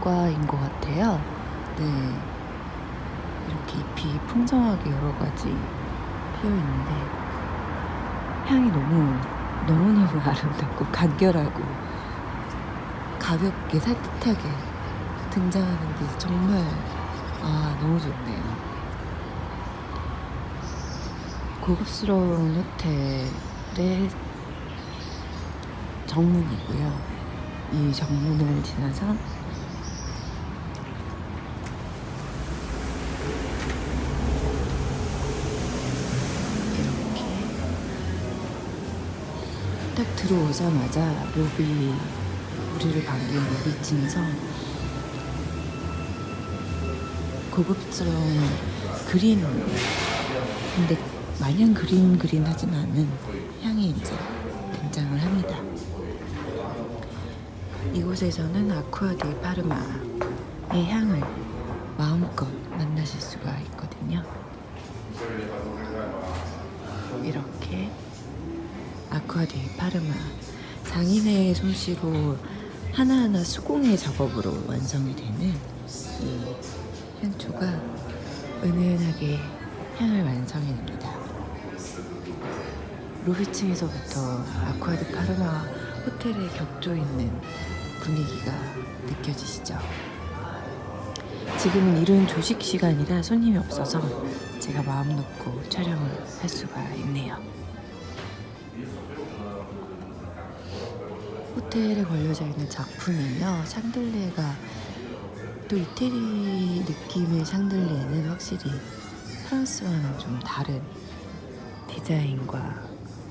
아쿠아과인 것 같아요. 네. 이렇게 잎이 풍성하게 여러 가지 피어 있는데 향이 너무 너무너무 아름답고 간결하고 가볍게 산뜻하게 등장하는 게 정말 아 너무 좋네요. 고급스러운 호텔의 정문이고요. 이 정문을 지나서 들어오자마자 로비 우리를 반긴 로비층에서 고급스러운 그린 근데 마냥 그린 그린 하진 않은 향이 이제 등장을 합니다. 이곳에서는 아쿠아디 파르마의 향을 마음껏 만나실 수가 있거든요. 이렇게 아쿠아디 파르마 장인의 솜씨로 하나하나 수공예 작업으로 완성이 되는 이 향초가 은은하게 향을 완성해냅니다. 로비층에서부터 아쿠아디 파르마 호텔에 격조 있는 분위기가 느껴지시죠? 지금은 이른 조식 시간이라 손님이 없어서 제가 마음 놓고 촬영을 할 수가 있네요. 호텔에 걸려져 있는 작품이며 샹들리에가 또 이태리 느낌의 샹들리에는 확실히 프랑스와는 좀 다른 디자인과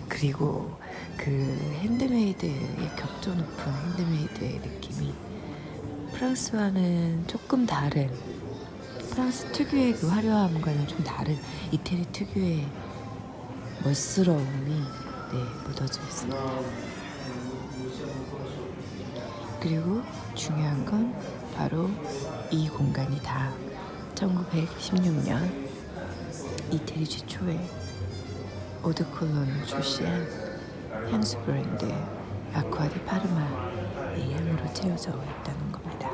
그리고 그 핸드메이드의 격조 높은 핸드메이드의 느낌이 프랑스와는 조금 다른 프랑스 특유의 그 화려함과는 좀 다른 이태리 특유의 멋스러움이 네, 묻어져 있습니다. 그리고 중요한 건 바로 이 공간이 다 1916년 이태리 최초의 오드콜론을 출시한 향수 브랜드 아쿠아 디 파르마의 향으로 채워져 있다는 겁니다.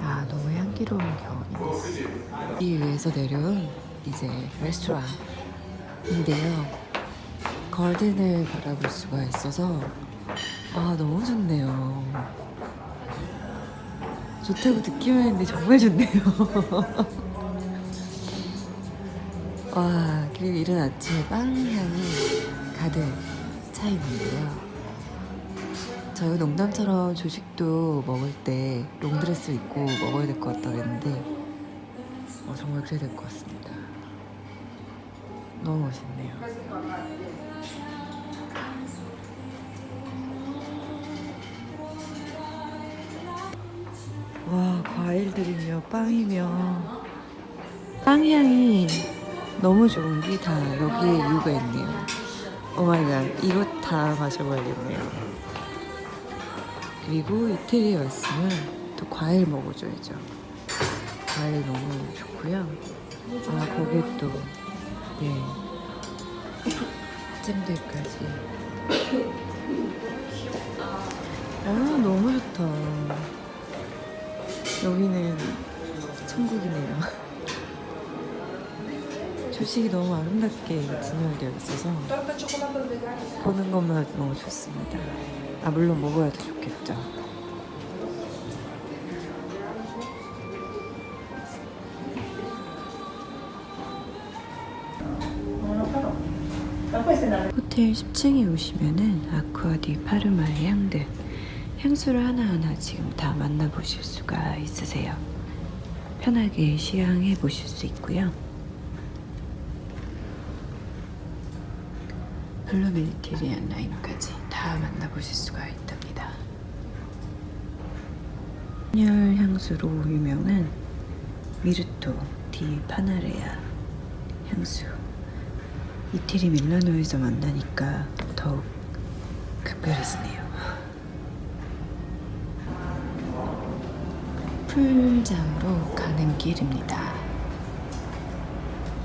아 너무 향기로운 경험이네요. 이 위에서 내려온 이제 레스토랑인데요. 걸든을 바라볼 수가 있어서 아 너무 좋네요. 좋다고 듣기만 했는데 정말 좋네요. 와 그리고 이른 아침에 빵 향이 가득 차 있는데요. 저희 농담처럼 조식도 먹을 때 롱드레스 입고 먹어야 될 것 같다 그랬는데 어, 정말 그래야 될 것 같습니다. 너무 멋있네요. 과일들이며 빵이며 빵 향이 너무 좋은 게 다 여기에 이유가 있네요. 오마이갓 이거 다 마셔봐야겠네요. 그리고 이태리에 왔으면 또 과일 먹어줘야죠. 과일 너무 좋고요. 아 거기에 또 네. 잼들까지. 아 너무 좋다. 여기는 천국이네요. 조식이 너무 아름답게 진열되어 있어서 보는 것만 너무 좋습니다. 아 물론 먹어야 더 좋겠죠. 호텔 10층에 오시면은 아쿠아디 파르마의 향들 향수를 하나하나 지금 다 만나보실 수가 있으세요. 편하게 시향해 보실 수 있고요. 블루메리테리안 라인까지 다 만나보실 수가 있답니다. 열 향수로 유명한 미르토 디 파나레아 향수. 이태리 밀라노에서 만나니까 더욱 특별해지네요. 풀장으로 가는 길입니다.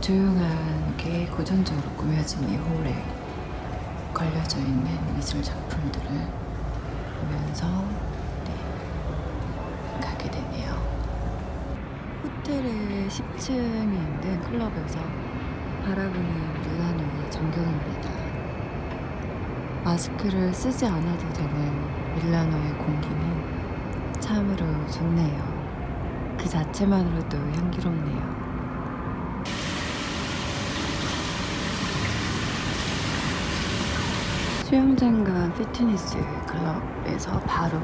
조용하게 고전적으로 꾸며진 이 홀에 걸려져 있는 미술 작품들을 보면서 네, 라인이에요. 호텔의 10층에 있는 클럽에서 바라보는 밀라노의 전경입니다. 마스크를 쓰지 않아도 되는 밀라노의 공기는 참으로 좋네요. 그 자체만으로도 향기롭네요. 수영장과 피트니스 클럽에서 바로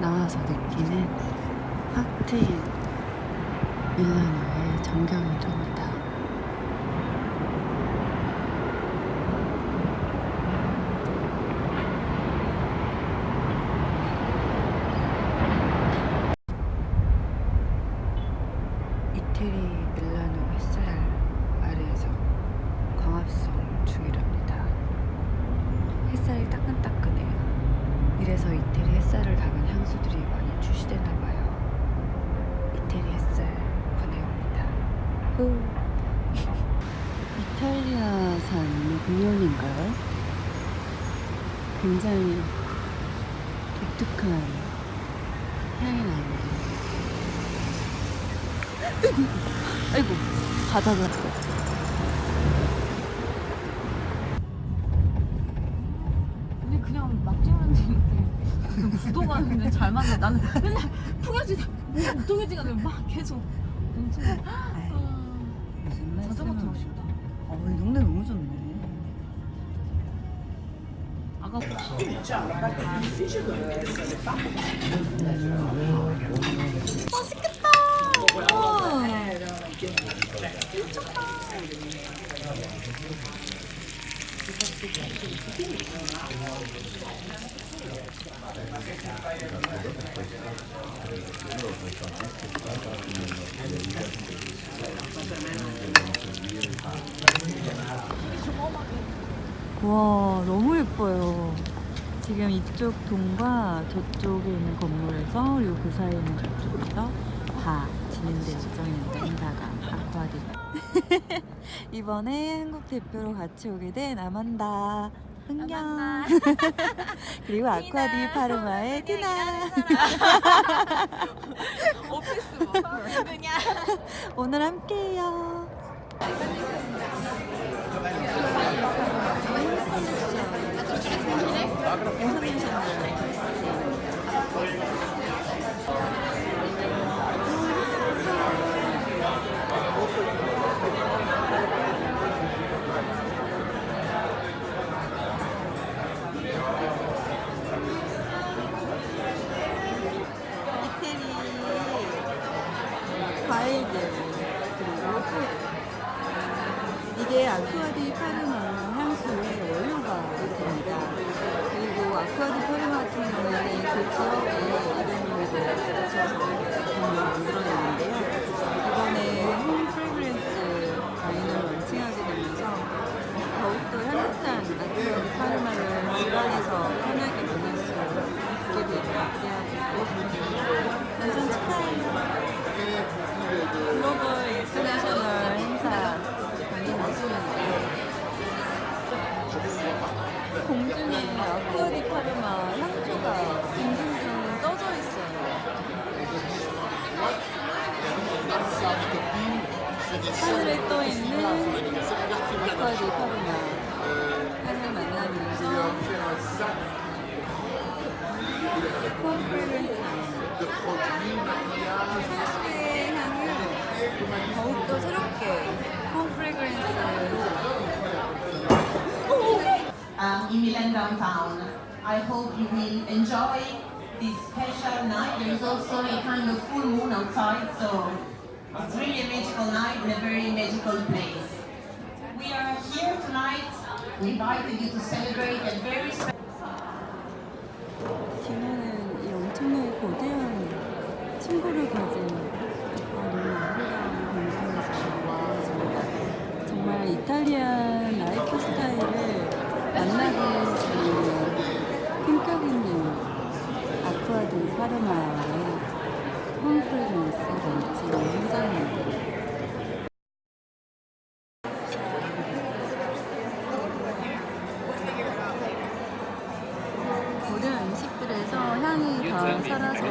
나와서 느끼는 확 트인 밀라노의 정겨운입니다. 이태리 밀라노 햇살 아래에서 광합성 중이랍니다. 햇살이 따끈따끈해요. 이래서 이태리 햇살을 담은 향수들이 많이 출시되나 봐요. 이태리 햇살 보내옵니다. 후. 이탈리아산 공연인가요? 굉장히 독특한 향이 나는데. 아이고, 바닥을. 근데 그냥 막 찍는데 구도가 근데 잘 맞네. 나는 맨날 풍야지, 동해지가 막 계속 엄청. 어, 이 동네 너무 좋네. 아까 와, 너무 예뻐요. 지금 이쪽 동과 저쪽에 있는 건물에서 그리고 그 사이에 있는 저쪽에서 다 진행될 예정입니다. 행사가 아쿠아디. 이번에 한국 대표로 같이 오게 된 아만다. 흥경. 그리고 아쿠아디 파르마의 티나. 오피스 뭐 그냥 오늘 함께해요. 이태 향수의 향을 더욱더 새롭게 콤프레그런스로 um, in Milan downtown. I hope you will enjoy this special night. There is also a kind of full moon outside, so it's really a magical night in a very magical place. We are here tonight. We invited you to celebrate a very special. 거대한 친구를 가진 아, 너무 아름다운 공간에서 와가지고 정말 이탈리안 라이프 스타일을 만나게 되는 품격 있는 아쿠아드 파르마의 홈프레그런스 런칭 현장입니다. 모든 음식들에서 향이 다 살아서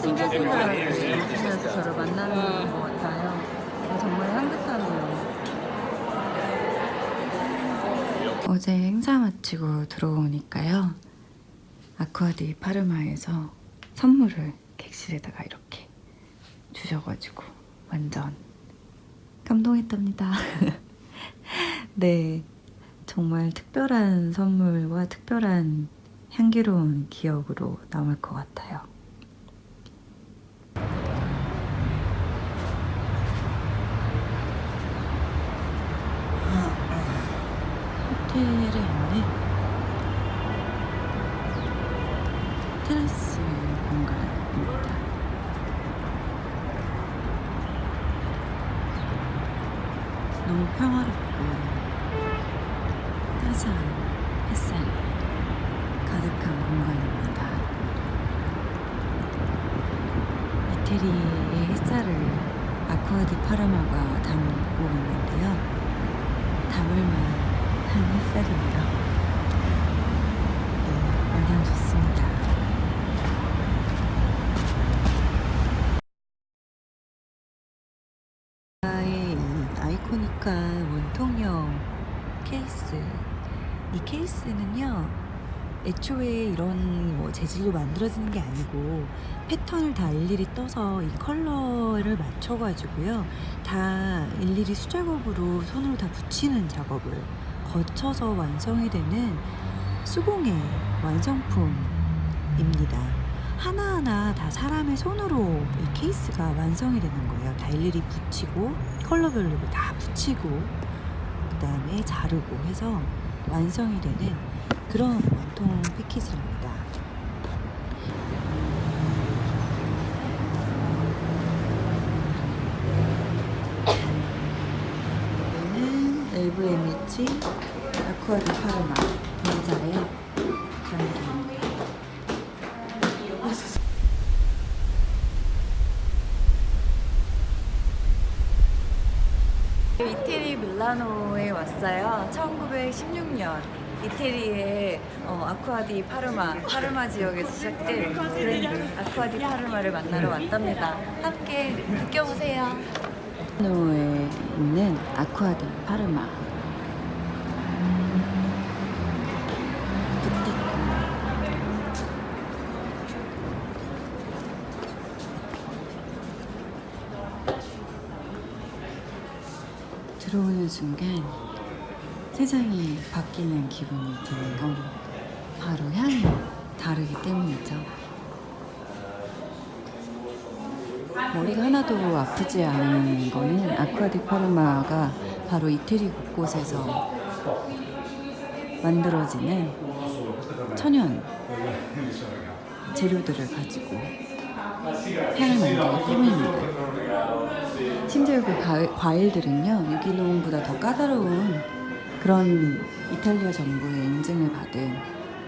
싱글싱글하게 하면서 저를 만나는 것 같아요. 정말 향긋하네요. 어제 행사 마치고 들어오니까요. 아쿠아디 파르마에서 선물을 객실에다가 이렇게 주셔가지고 완전 감동했답니다. 네. 정말 특별한 선물과 특별한 향기로운 기억으로 남을 것 같아요. 호텔에 있는 테라스 공간입니다. 너무 평화롭고 따스한 햇살이 가득한 공간입니다. 이태리의 햇살을 아쿠아디 파르마가 담고 있는데요. 담을만한 햇살이네요. 네, 완전 좋습니다. 의이 아이코닉한 원통형 케이스. 이 케이스는요, 애초에 이런 뭐 재질로 만들어지는 게 아니고 패턴을 다 일일이 떠서 이 컬러를 맞춰가지고요, 다 일일이 수작업으로 손으로 다 붙이는 작업을 거쳐서 완성이 되는 수공예 완성품입니다. 하나하나 다 사람의 손으로 이 케이스가 완성이 되는 거예요. 다 일일이 붙이고 컬러별로 다 붙이고 그 다음에 자르고 해서 완성이 되는 그런 원통 패키지입니다. 이거는 LVMH 아쿠아디 파르마 본사의 장기입니다. 이태리 밀라노에 왔어요. 1916년 이태리의 어, 아쿠아디 파르마 파르마 지역에서 시작된 브랜드 아쿠아디 파르마를 만나러 왔답니다. 함께 느껴보세요. 밀라노에 있는 아쿠아디 파르마 들어오는 순간 세상이 바뀌는 기분이 드는 건 바로 향이 다르기 때문이죠. 머리가 하나도 아프지 않은 거는 아쿠아디 파르마가 바로 이태리 곳곳에서 만들어지는 천연 재료들을 가지고 향을 만들기 때문입니다. 심지어 그 과- 과일 들은요 유기농보다 더 까다로운 그런 이탈리아 정부의 인증을 받은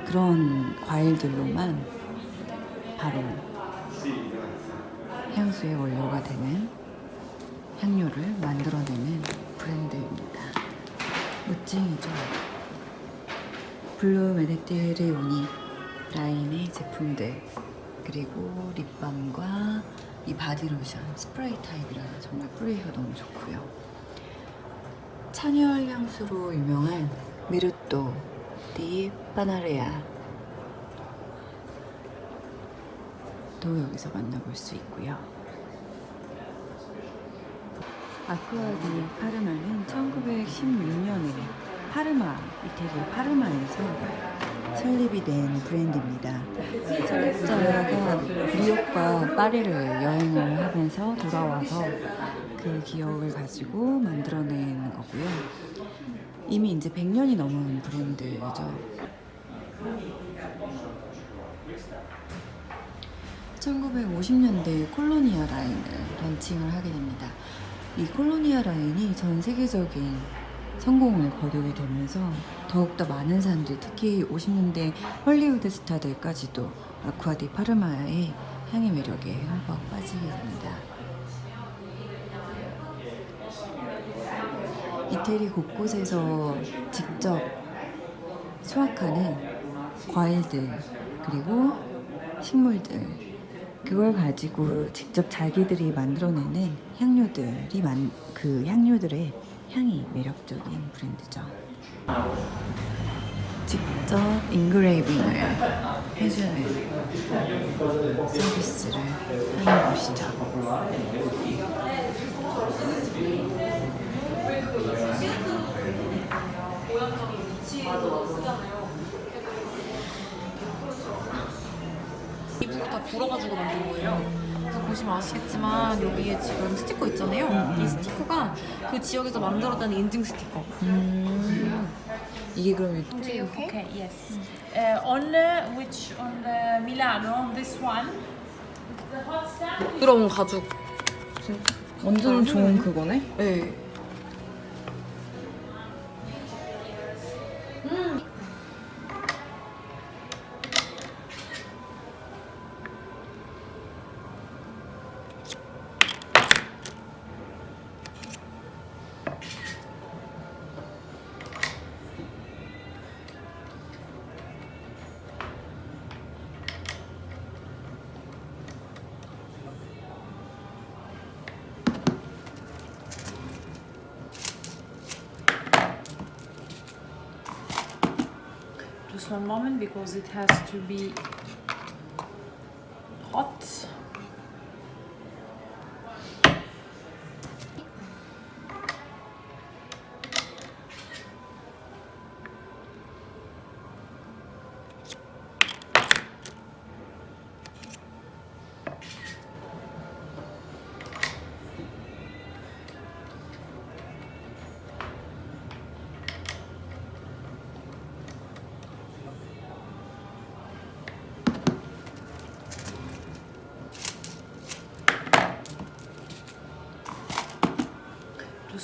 그런 과일들로만 바로 향수의 원료가 되는 향료를 만들어내는 브랜드입니다. 멋쟁이죠. 블루 메데테레오니 라인의 제품들 그리고 립밤과 이 바디로션 스프레이 타입이라 정말 뿌리기가 너무 좋고요. 찬열 향수로 유명한 미루또 디 파나레아 도 여기서 만나볼 수 있고요. 아쿠아디 파르마는 1916년에 파르마, 이태리 파르마에서 설립이 된 브랜드입니다. 설립자가 뉴욕과 파리를 여행을 하면서 돌아와서 그 기억을 가지고 만들어낸 거고요. 이미 이제 100년이 넘은 브랜드죠. 1950년대 콜로니아 라인을 런칭을 하게 됩니다. 이 콜로니아 라인이 전 세계적인 성공을 거두게 되면서 더욱더 많은 사람들이 특히 50년대 헐리우드 스타들까지도 아쿠아디 파르마의 향의 매력에 흠뻑 빠지게 됩니다. 이태리 곳곳에서 직접 수확하는 과일들 그리고 식물들 그걸 가지고 직접 자기들이 만들어내는 향료들이 만, 그 향료들의 향이 매력적인 브랜드죠. 직접 인그레이빙을 해주는 서비스를 하는 곳이죠. 이 북다 불어가지고 만든 거예요. 그래서 보시면 아시겠지만 여기에 지금 스티커 있잖아요. 이 스티커가 그 지역에서 만들었다는 인증 스티커. 음, 이게 그럼 유- Okay, okay. Yes. Uh, on uh, which on the Milano, this one. The hot stuff. 부드러운 가죽. 완전 좋은 그거네. 네. One moment because it has to be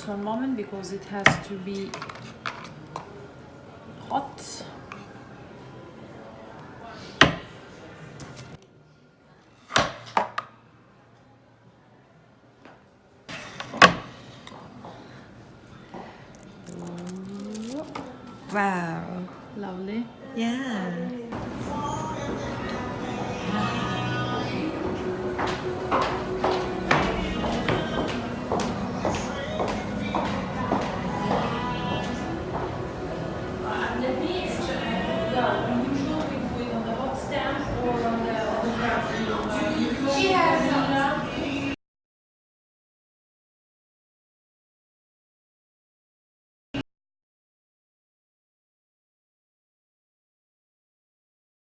One moment because it has to be hot Wow. Lovely. Yeah. yeah.